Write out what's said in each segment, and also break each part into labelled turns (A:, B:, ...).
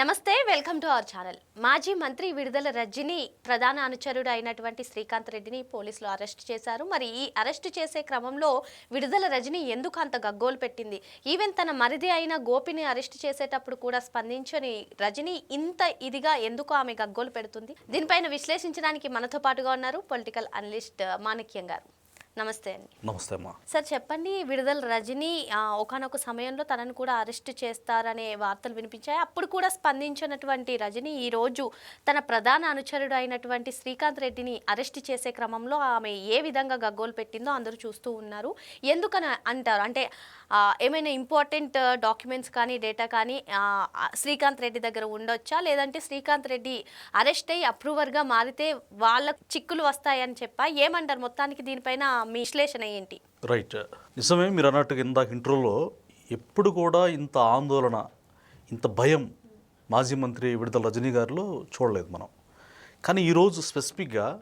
A: నమస్తే welcome to our channel. మాజీ మంత్రి విడుదల రజ్జిని ప్రధాన అనుచరుడు అయినటువంటి శ్రీకాంత్ రెడ్డిని పోలీసులు అరెస్ట్ చేశారు. మరి ఈ అరెస్ట్ చేసే క్రమంలో విడుదల రజని ఎందుకు అంత గగ్గోలు పెట్టింది? ఈవెన్ తన మరిది అయిన గోపిని అరెస్ట్ చేసేటప్పుడు కూడా స్పందించని రజని ఇంత ఇదిగా ఎందుకు ఆమె గగ్గోలు పెడుతుంది? దీనిపైన విశ్లేషించడానికి మనతో పాటుగా ఉన్నారు పొలిటికల్ అనలిస్ట్ మాణిక్యం గారు. నమస్తే అండి.
B: నమస్తే అమ్మా.
A: సార్ చెప్పండి విడుదల రజని ఒకనొక సమయంలో తనను కూడా అరెస్ట్ చేస్తారనే వార్తలు వినిపించాయి. అప్పుడు కూడా స్పందించినటువంటి రజని ఈ రోజు తన ప్రధాన అనుచరుడు అయినటువంటి శ్రీకాంత్ రెడ్డిని అరెస్ట్ చేసే క్రమంలో ఆమె ఏ విధంగా గగ్గోలు పెట్టిందో అందరూ చూస్తూ ఉన్నారు. ఎందుకని అంటారు? అంటే ఏమైనా ఇంపార్టెంట్ డాక్యుమెంట్స్ కానీ డేటా కానీ శ్రీకాంత్ రెడ్డి దగ్గర ఉండొచ్చా? లేదంటే శ్రీకాంత్ రెడ్డి అరెస్ట్ అయ్యి అప్రూవర్గా మారితే వాళ్ళ చిక్కులు వస్తాయని చెప్పా? ఏమంటారు? మొత్తానికి దీనిపైన మీ విశ్లేషణ ఏంటి?
B: రైట్ నిజమే మీరు అన్నట్టుగా ఇందాక ఇంట్రోలో ఎప్పుడు కూడా ఇంత ఆందోళన ఇంత భయం మాజీ మంత్రి విడుదల రజనీ గారిలో చూడలేదు మనం. కానీ ఈరోజు స్పెసిఫిక్గా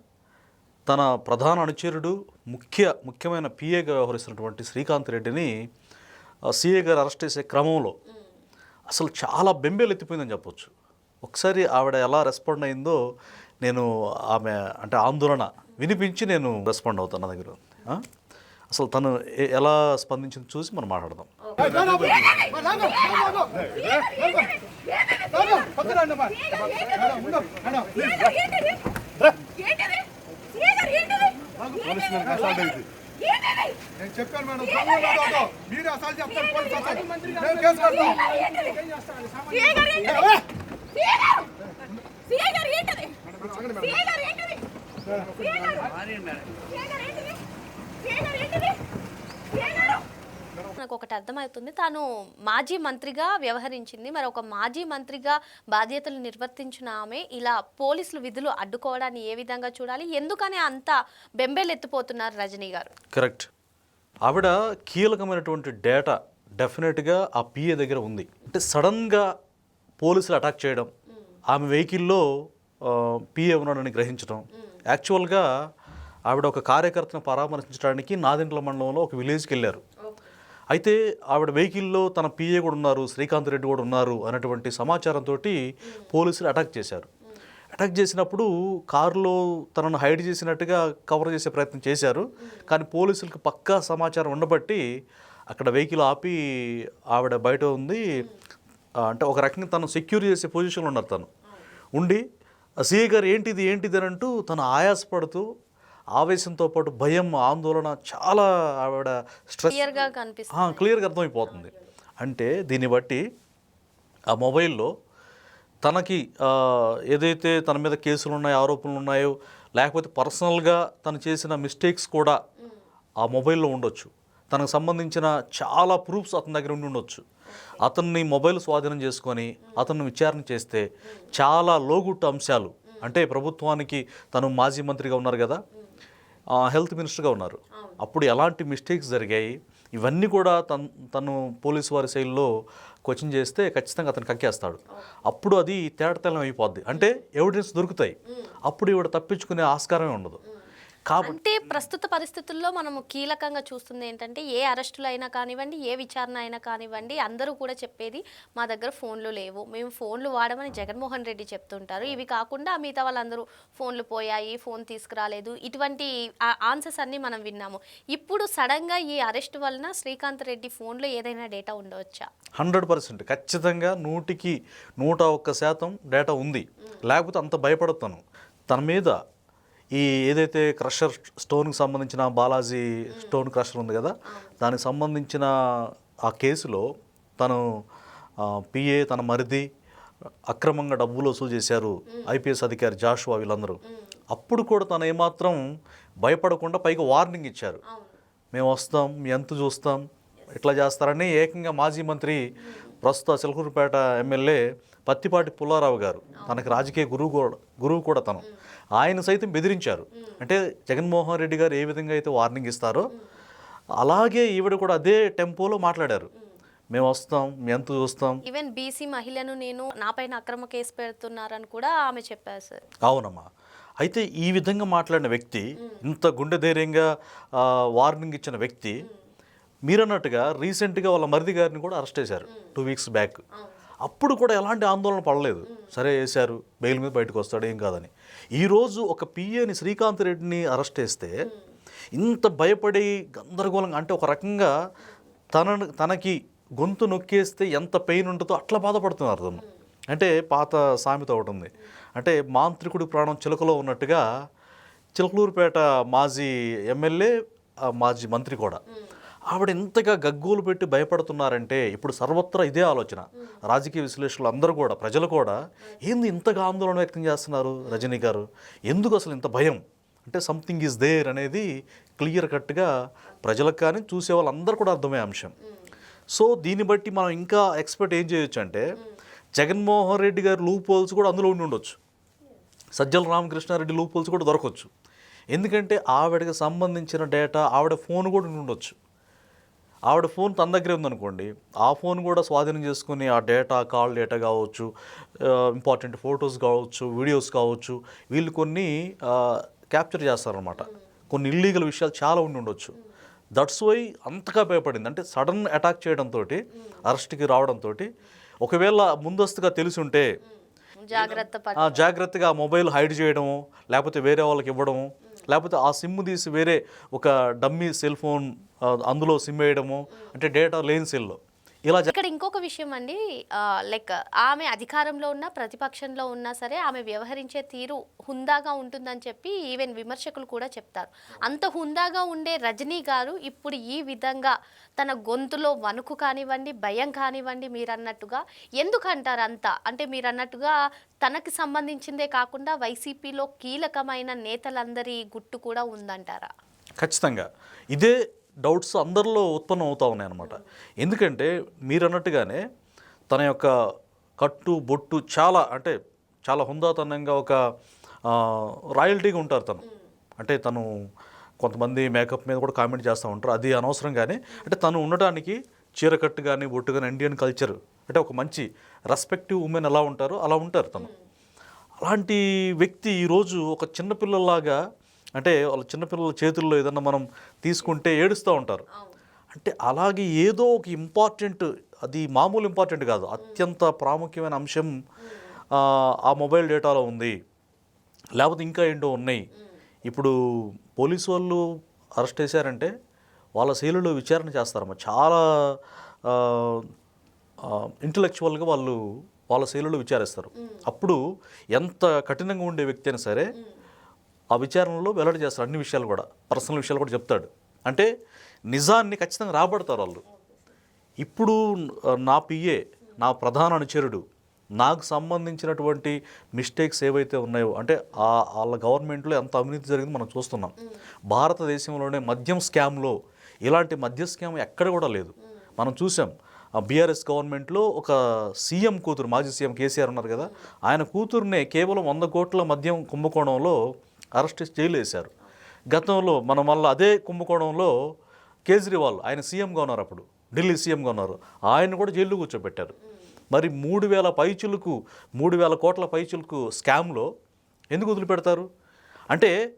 B: తన ప్రధాన అనుచరుడు ముఖ్య ముఖ్యమైన పిఏగా వ్యవహరిస్తున్నటువంటి శ్రీకాంత్ రెడ్డిని సిఏ గారు అరెస్ట్ చేసే క్రమంలో అసలు చాలా బెంబేలు ఎత్తిపోయిందని చెప్పొచ్చు. ఒకసారి ఆవిడ ఎలా రెస్పాండ్ అయిందో నేను ఆమె అంటే ఆందోళన వినిపించి నేను రెస్పాండ్ అవుతాను నా దగ్గర. అసలు తను ఎలా స్పందించింది చూసి మనం మాట్లాడదాం
C: నేను చెప్పాను మేడం సమయం మీరే అసలు చెప్తారు పోలీసు కేసు కడతాం.
A: నాకు ఒకటి అర్థమవుతుంది. తాను మాజీ మంత్రిగా వ్యవహరించింది. మరి ఒక మాజీ మంత్రిగా బాధ్యతలు నిర్వర్తించిన ఆమె ఇలా పోలీసులు విధులు అడ్డుకోవడాన్ని ఏ విధంగా చూడాలి? ఎందుకనే అంత బెంబేలెత్తిపోతున్నారు రజనీ గారు?
B: కరెక్ట్. ఆవిడ కీలకమైనటువంటి డేటా డెఫినెట్గా ఆ పిఏ దగ్గర ఉంది. అంటే సడన్గా పోలీసులు అటాక్ చేయడం ఆమె వెహికల్లో పిఏ ఉన్నాడని గ్రహించడం. యాక్చువల్గా ఆవిడ ఒక కార్యకర్తను పరామర్శించడానికి నాదింట్ల మండలంలో ఒక విలేజ్కి వెళ్ళారు. అయితే ఆవిడ వెహికల్లో తన పిఏ కూడా ఉన్నారు శ్రీకాంత్ రెడ్డి కూడా ఉన్నారు అనేటువంటి సమాచారంతో పోలీసులు అటాక్ చేశారు. అటాక్ చేసినప్పుడు కారులో తనను హైడ్ చేసినట్టుగా కవర్ చేసే ప్రయత్నం చేశారు. కానీ పోలీసులకు పక్కా సమాచారం ఉండబట్టి అక్కడ వెహికల్ ఆపి ఆవిడ బయట ఉంది. అంటే ఒక రకంగా తను సెక్యూర్ చేసే పొజిషన్లో ఉన్నారు తను. ఉండి సిఐ గారు ఏంటిది ఏంటిది అని అంటూ తను ఆయాసపడుతూ ఆవేశంతో పాటు భయం ఆందోళన చాలా ఆవిడ స్ట్రెస్
A: క్లియర్గా
B: అర్థమైపోతుంది. అంటే దీన్ని బట్టి ఆ మొబైల్లో తనకి ఏదైతే తన మీద కేసులు ఉన్నాయో ఆరోపణలు ఉన్నాయో లేకపోతే పర్సనల్గా తను చేసిన మిస్టేక్స్ కూడా ఆ మొబైల్లో ఉండొచ్చు. తనకు సంబంధించిన చాలా ప్రూఫ్స్ అతని దగ్గర ఉండి ఉండొచ్చు. అతన్ని మొబైల్ స్వాధీనం చేసుకొని అతన్ని విచారణ చేస్తే చాలా లోగుట్టు అంశాలు. అంటే ప్రభుత్వానికి తను మాజీ మంత్రిగా ఉన్నారు కదా హెల్త్ మినిస్టర్గా ఉన్నారు. అప్పుడు ఎలాంటి మిస్టేక్స్ జరిగాయి? ఇవన్నీ కూడా తను తను పోలీసు వారి శైలిలో కోచింగ్ చేస్తే ఖచ్చితంగా అతను కక్కేస్తాడు. అప్పుడు అది తేటతెల్లం అయిపోద్ది. అంటే ఎవిడెన్స్ దొరుకుతాయి. అప్పుడు ఇవిడ తప్పించుకునే ఆస్కారమే ఉండదు. కాబట్టి
A: అంటే ప్రస్తుత పరిస్థితుల్లో మనము కీలకంగా చూస్తుంది ఏంటంటే ఏ అరెస్టులు అయినా కానివ్వండి ఏ విచారణ అయినా కానివ్వండి అందరూ కూడా చెప్పేది మా దగ్గర ఫోన్లు లేవు. మేము ఫోన్లు వాడమని జగన్మోహన్ రెడ్డి చెప్తుంటారు. ఇవి కాకుండా మిగతా వాళ్ళందరూ ఫోన్లు పోయాయి ఫోన్ తీసుకురాలేదు. ఇటువంటి ఆన్సర్స్ అన్నీ మనం విన్నాము. ఇప్పుడు సడన్గా ఈ అరెస్ట్ వలన శ్రీకాంత్ రెడ్డి ఫోన్లో ఏదైనా డేటా ఉండవచ్చా?
B: Hundred percent. ఖచ్చితంగా నూటికి నూట ఒక్క శాతం డేటా ఉంది. లేకపోతే అంత భయపడతాను. తన మీద ఈ ఏదైతే క్రషర్ స్టోన్కి సంబంధించిన బాలాజీ స్టోన్ క్రషర్ ఉంది కదా దానికి సంబంధించిన ఆ కేసులో తను పిఏ తన మరిది అక్రమంగా డబ్బులు వసూలు చేశారు ఐపీఎస్ అధికారి జాషువా వీళ్ళందరూ. అప్పుడు కూడా తను ఏమాత్రం భయపడకుండా పైగా వార్నింగ్ ఇచ్చారు. మేము వస్తాం ఎంత చూస్తాం ఇట్లా చేస్తారని ఏకంగా మాజీ మంత్రి ప్రస్తుత సిల్కూరుపేట ఎమ్మెల్యే పత్తిపాటి పుల్లారావు గారు. తనకి రాజకీయ గురువు కూడా గురువు కూడా తను. ఆయన సైతం బెదిరించారు. అంటే జగన్మోహన్ రెడ్డి గారు ఏ విధంగా అయితే వార్నింగ్ ఇస్తారో అలాగే ఈవిడ కూడా అదే టెంపోలో మాట్లాడారు. మేము వస్తాం ఎంత చూస్తాం.
A: ఈవెన్ బీసీ మహిళను నేను నాపైన అక్రమ కేసు పెడుతున్నారని కూడా ఆమె చెప్పారు సార్.
B: అవునమ్మా. అయితే ఈ విధంగా మాట్లాడిన వ్యక్తి ఇంత గుండె ధైర్యంగా వార్నింగ్ ఇచ్చిన వ్యక్తి మీరన్నట్టుగా రీసెంట్గా వాళ్ళ మరిది గారిని కూడా అరెస్ట్ చేశారు టూ వీక్స్ బ్యాక్. అప్పుడు కూడా ఎలాంటి ఆందోళన పడలేదు. సరే వేశారు బెయిల్ మీద బయటకు వస్తాడు ఏం కాదని. ఈరోజు ఒక పిఏని శ్రీకాంత్ రెడ్డిని అరెస్ట్ చేస్తే ఇంత భయపడి గందరగోళంగా అంటే ఒక రకంగా తన తనకి గొంతు నొక్కేస్తే ఎంత పెయిన్ ఉంటుందో అట్లా బాధపడుతున్నారు తను అంటే పాత సామెత ఒకటి ఉంది. అంటే మాంత్రికుడి ప్రాణం చిలకలో ఉన్నట్టుగా చిలకలూరుపేట మాజీ ఎమ్మెల్యే మాజీ మంత్రి కూడా ఆవిడ ఇంతగా గగ్గోలు పెట్టి భయపడుతున్నారంటే ఇప్పుడు సర్వత్రా ఇదే ఆలోచన. రాజకీయ విశ్లేషకులు అందరూ కూడా ప్రజలు కూడా ఏంది ఇంతగా ఆందోళన వ్యక్తం చేస్తున్నారు రజనీ గారు? ఎందుకు అసలు ఇంత భయం? అంటే సంథింగ్ ఈజ్ దేర్ అనేది క్లియర్ కట్గా ప్రజలకు కానీ చూసే వాళ్ళందరూ కూడా అర్థమయ్యే అంశం. సో దీన్ని బట్టి మనం ఇంకా ఎక్స్పెక్ట్ ఏం చేయొచ్చు అంటే జగన్మోహన్ రెడ్డి గారి లూప్ హోల్స్ కూడా అందులో ఉండి ఉండొచ్చు. సజ్జల రామకృష్ణారెడ్డి లూప్ హోల్స్ కూడా దొరకవచ్చు ఎందుకంటే ఆవిడకి సంబంధించిన డేటా ఆవిడ ఫోన్ కూడా ఉండి ఉండొచ్చు. ఆవిడ ఫోన్ తన దగ్గరే ఉందనుకోండి ఆ ఫోన్ కూడా స్వాధీనం చేసుకుని ఆ డేటా కాల్ డేటా కావచ్చు ఇంపార్టెంట్ ఫొటోస్ కావచ్చు వీడియోస్ కావచ్చు వీళ్ళు కొన్ని క్యాప్చర్ చేస్తారనమాట కొన్ని ఇల్లీగల్ విషయాలు చాలా ఉండి ఉండొచ్చు. దట్స్ వై అంతగా భయపడింది. అంటే సడన్ అటాక్ చేయడంతో అరెస్ట్కి రావడంతో ఒకవేళ ముందస్తుగా తెలిసి ఉంటే జాగ్రత్తగా మొబైల్ హైడ్ చేయడము లేకపోతే వేరే వాళ్ళకి ఇవ్వడము లేకపోతే ఆ సిమ్ తీసి వేరే ఒక డమ్మీ సెల్ ఫోన్ అందులో సిమ్ వేయడము అంటే డేటా లేని సెల్లో. ఇలా
A: ఇక్కడ ఇంకొక విషయం అండి లైక్ ఆమె అధికారంలో ఉన్నా ప్రతిపక్షంలో ఉన్నా సరే ఆమె వ్యవహరించే తీరు హుందాగా ఉంటుందని చెప్పి ఈవెన్ విమర్శకులు కూడా చెప్తారు. అంత హుందాగా ఉండే రజనీ గారు ఇప్పుడు ఈ విధంగా తన గొంతులో వణుకు కానివ్వండి భయం కానివ్వండి మీరు అన్నట్టుగా ఎందుకు అంటారు అంత? అంటే మీరు అన్నట్టుగా తనకి సంబంధించిందే కాకుండా వైసీపీలో కీలకమైన నేతలందరి గుట్టు కూడా ఉందంటారా?
B: ఖచ్చితంగా. ఇదే డౌట్స్ అందరిలో ఉత్పన్నం అవుతా ఉన్నాయి అనమాట ఎందుకంటే మీరు అన్నట్టుగానే తన యొక్క కట్టు బొట్టు చాలా అంటే చాలా హుందాతనంగా ఒక రాయల్టీగా ఉంటారు తను. అంటే తను కొంతమంది మేకప్ మీద కూడా కామెంట్ చేస్తూ ఉంటారు. అది అనవసరం కానీ అంటే తను ఉండటానికి చీరకట్టు కానీ బొట్టు కానీ ఇండియన్ కల్చర్ అంటే ఒక మంచి రెస్పెక్టివ్ ఉమెన్ ఎలా ఉంటారో అలా ఉంటారు తను. అలాంటి వ్యక్తి ఈరోజు ఒక చిన్నపిల్లలాగా అంటే వాళ్ళ చిన్నపిల్లల చేతుల్లో ఏదన్నా మనం తీసుకుంటే ఏడుస్తూ ఉంటారు. అంటే అలాగే ఏదో ఒక ఇంపార్టెంట్ అది మామూలు ఇంపార్టెంట్ కాదు. అత్యంత ప్రాముఖ్యమైన అంశం ఆ, మొబైల్ డేటాలో ఉంది. లేకపోతే ఇంకా ఏంటో ఉన్నాయి. ఇప్పుడు పోలీసు వాళ్ళు అరెస్ట్ చేశారంటే వాళ్ళ శైలిలో విచారణ చేస్తారమ్మా. చాలా ఇంటలెక్చువల్గా వాళ్ళు వాళ్ళ శైలిలో విచారిస్తారు. అప్పుడు ఎంత కఠినంగా ఉండే వ్యక్తి అయినా సరే ఆ విచారణలో వెల్లడి చేస్తారు అన్ని విషయాలు కూడా. పర్సనల్ విషయాలు కూడా చెప్తాడు. అంటే నిజాన్ని ఖచ్చితంగా రాబడతారు వాళ్ళు. ఇప్పుడు నా పిఏ నా ప్రధాన అనుచరుడు నాకు సంబంధించినటువంటి మిస్టేక్స్ ఏవైతే ఉన్నాయో అంటే ఆ వాళ్ళ గవర్నమెంట్లో ఎంత అవినీతి జరిగింది మనం చూస్తున్నాం. భారతదేశంలోనే మద్యం స్కామ్లో ఇలాంటి మద్య స్కామ్ ఎక్కడ కూడా లేదు. మనం చూసాం ఆ బీఆర్ఎస్ గవర్నమెంట్లో ఒక సీఎం కూతురు మాజీ సీఎం కేసీఆర్ ఉన్నారు కదా ఆయన కూతురునే కేవలం వంద కోట్ల మద్యం కుంభకోణంలో అరెస్ట్ చేసి జైలు వేశారు గతంలో మనం మళ్ళీ అదే కుంభకోణంలో కేజ్రీవాల్ ఆయన సీఎంగా ఉన్నారు అప్పుడు. ఢిల్లీ సీఎంగా ఉన్నారు. ఆయన కూడా జైల్లో కూర్చోబెట్టారు. మరి మూడు వేల పైచులకు మూడు వేల కోట్ల పైచులకు స్కామ్లో ఎందుకు వదిలిపెడతారు? అంటే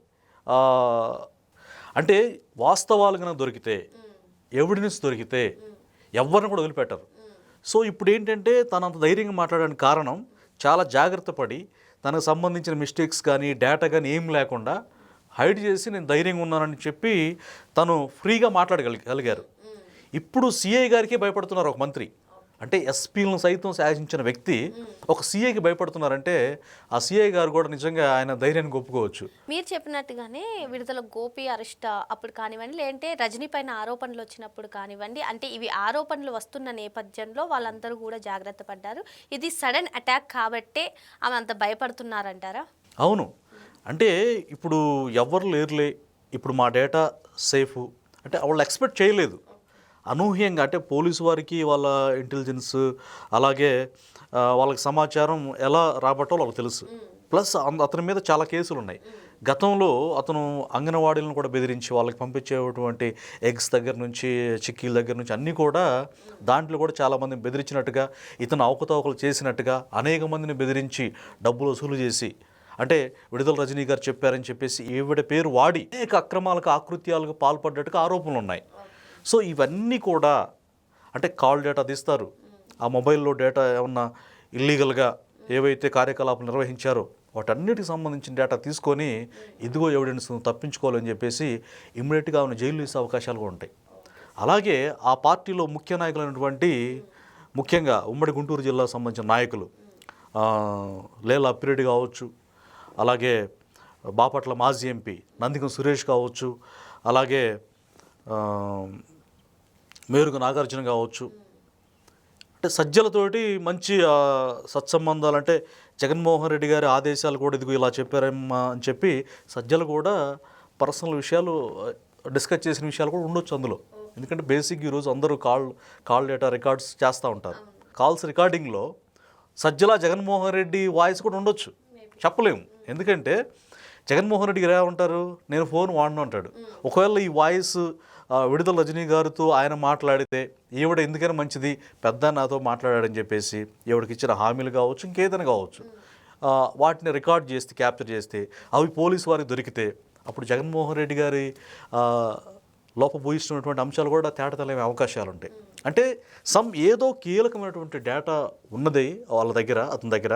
B: అంటే వాస్తవాలు కనుక దొరికితే ఎవిడెన్స్ దొరికితే ఎవరిని కూడా వదిలిపెట్టరు. సో ఇప్పుడు ఏంటంటే తనంత అంత ధైర్యంగా మాట్లాడడానికి కారణం చాలా జాగ్రత్త పడి తనకు సంబంధించిన మిస్టేక్స్ కానీ డేటా కానీ ఏం లేకుండా హైడ్ చేసి నేను ధైర్యంగా ఉన్నానని చెప్పి తను ఫ్రీగా మాట్లాడగలిగారు. ఇప్పుడు సిఐ గారికే భయపడుతున్నారు ఒక మంత్రి. అంటే ఎస్పీలను సైతం శాసించిన వ్యక్తి ఒక సీఐకి భయపడుతున్నారంటే ఆ సిఐ గారు కూడా నిజంగా ఆయన ధైర్యాన్ని ఒప్పుకోవచ్చు
A: మీరు చెప్పినట్టుగానే విడుదల గోపి అరెస్ట్ అప్పుడు కానివ్వండి లేదంటే రజనీ పైన ఆరోపణలు వచ్చినప్పుడు కానివ్వండి అంటే ఇవి ఆరోపణలు వస్తున్న నేపథ్యంలో వాళ్ళందరూ కూడా జాగ్రత్త పడ్డారు. ఇది సడన్ అటాక్ కాబట్టే ఆమె అంత భయపడుతున్నారంటారా?
B: అవును. అంటే ఇప్పుడు ఎవరు లేరులే ఇప్పుడు మా డేటా సేఫ్ అంటే వాళ్ళు ఎక్స్పెక్ట్ చేయలేదు. అనూహ్యంగా అంటే పోలీసు వారికి వాళ్ళ ఇంటెలిజెన్స్ అలాగే వాళ్ళకి సమాచారం ఎలా రాబట్టో వాళ్ళకి తెలుసు. ప్లస్ అతని మీద చాలా కేసులు ఉన్నాయి గతంలో అతను అంగన్వాడీలను కూడా బెదిరించి వాళ్ళకి పంపించేటువంటి ఎగ్స్ దగ్గర నుంచి చిక్కీల దగ్గర నుంచి అన్నీ కూడా దాంట్లో కూడా చాలామంది బెదిరించినట్టుగా ఇతను అవకతవకలు చేసినట్టుగా అనేక మందిని బెదిరించి డబ్బులు వసూలు చేసి అంటే విడుదల రజనీ గారు చెప్పారని చెప్పేసి ఈవిడ పేరు వాడి అనేక అక్రమాలకు ఆకృత్యాలకు పాల్పడ్డట్టుగా ఆరోపణలు ఉన్నాయి సో ఇవన్నీ కూడా అంటే కాల్ డేటా తీస్తారు. ఆ మొబైల్లో డేటా ఏమన్నా ఇల్లీగల్గా ఏవైతే కార్యకలాపాలు నిర్వహించారో వాటన్నిటికి సంబంధించిన డేటా తీసుకొని ఇదిగో ఎవిడెన్స్ తప్పించుకోవాలని చెప్పేసి ఇమ్మీడియట్గా ఆమెను జైలు వేసే అవకాశాలు కూడా ఉంటాయి. అలాగే ఆ పార్టీలో ముఖ్య నాయకులైనటువంటి ముఖ్యంగా ఉమ్మడి గుంటూరు జిల్లాకు సంబంధించిన నాయకులు లేలా పిరెడ్డి కావచ్చు అలాగే బాపట్ల మాజీ ఎంపీ నందికం సురేష్ కావచ్చు అలాగే ఆ, మేరుగు నాగార్జున కావచ్చు. అంటే సజ్జలతోటి మంచి సత్సంబంధాలు అంటే జగన్మోహన్ రెడ్డి గారి ఆదేశాలు కూడా ఇదిగో ఇలా చెప్పారమ్మా అని చెప్పి సజ్జలు కూడా పర్సనల్ విషయాలు డిస్కస్ చేసిన విషయాలు కూడా ఉండొచ్చు అందులో. ఎందుకంటే బేసిక్ ఈరోజు అందరూ కాల్ కాల్ డేటా రికార్డ్స్ చేస్తూ ఉంటారు. కాల్స్ రికార్డింగ్లో సజ్జల జగన్మోహన్ రెడ్డి వాయిస్ కూడా ఉండొచ్చు. చెప్పలేము. ఎందుకంటే జగన్మోహన్ రెడ్డి గారు ఏమంటారు నేను ఫోన్ వాడను అంటాడు. ఒకవేళ ఈ వాయిస్ విడుదల రజనీ గారితో ఆయన మాట్లాడితే ఈవిడ ఎందుకైనా మంచిది? పెద్ద నాతో మాట్లాడాడని చెప్పేసి ఈవిడకి ఇచ్చిన హామీలు కావచ్చు ఇంకేదైనా కావచ్చు. వాటిని రికార్డ్ చేస్తే క్యాప్చర్ చేస్తే అవి పోలీసు వారికి దొరికితే అప్పుడు జగన్మోహన్ రెడ్డి గారి లోపభూయిస్తున్నటువంటి అంశాలు కూడా తేటతలేమే అవకాశాలు ఉంటాయి అంటే సమ్ ఏదో కీలకమైనటువంటి డేటా ఉన్నది వాళ్ళ దగ్గర అతని దగ్గర.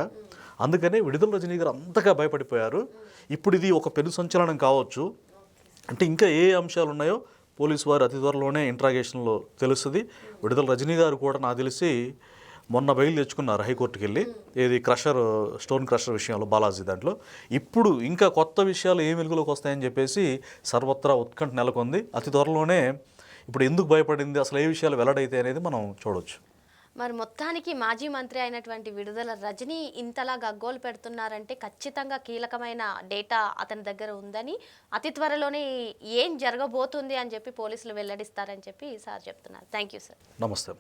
B: అందుకనే విడుదల రజనీ గారు అంతగా భయపడిపోయారు. ఇప్పుడు ఇది ఒక పెను సంచలనం కావచ్చు. అంటే ఇంకా ఏ అంశాలు ఉన్నాయో పోలీసు వారు అతి త్వరలోనే ఇంట్రాగేషన్లో తెలుస్తుంది. విడుదల రజనీ గారు కూడా నాకు తెలిసి మొన్న బయలు తెచ్చుకున్నారు హైకోర్టుకి వెళ్ళి ఏది క్రషర్ స్టోన్ క్రషర్ విషయంలో బాలాజీ దాంట్లో. ఇప్పుడు ఇంకా కొత్త విషయాలు ఏ వెలుగులోకి వస్తాయని చెప్పేసి సర్వత్రా ఉత్కంఠ నెలకొంది. అతి త్వరలోనే ఇప్పుడు ఎందుకు భయపడింది అసలు ఏ విషయాలు వెల్లడైతే అనేది మనం చూడవచ్చు
A: మరి మొత్తానికి మాజీ మంత్రి అయినటువంటి విడుదల రజనీ ఇంతలా గగ్గోలు పెడుతున్నారంటే ఖచ్చితంగా కీలకమైన డేటా అతని దగ్గర ఉందని అతి త్వరలోనే ఏం జరగబోతుంది అని చెప్పి పోలీసులు వెల్లడిస్తారని చెప్పి సార్ చెప్తున్నారు. థ్యాంక్ యూ సార్
B: నమస్తే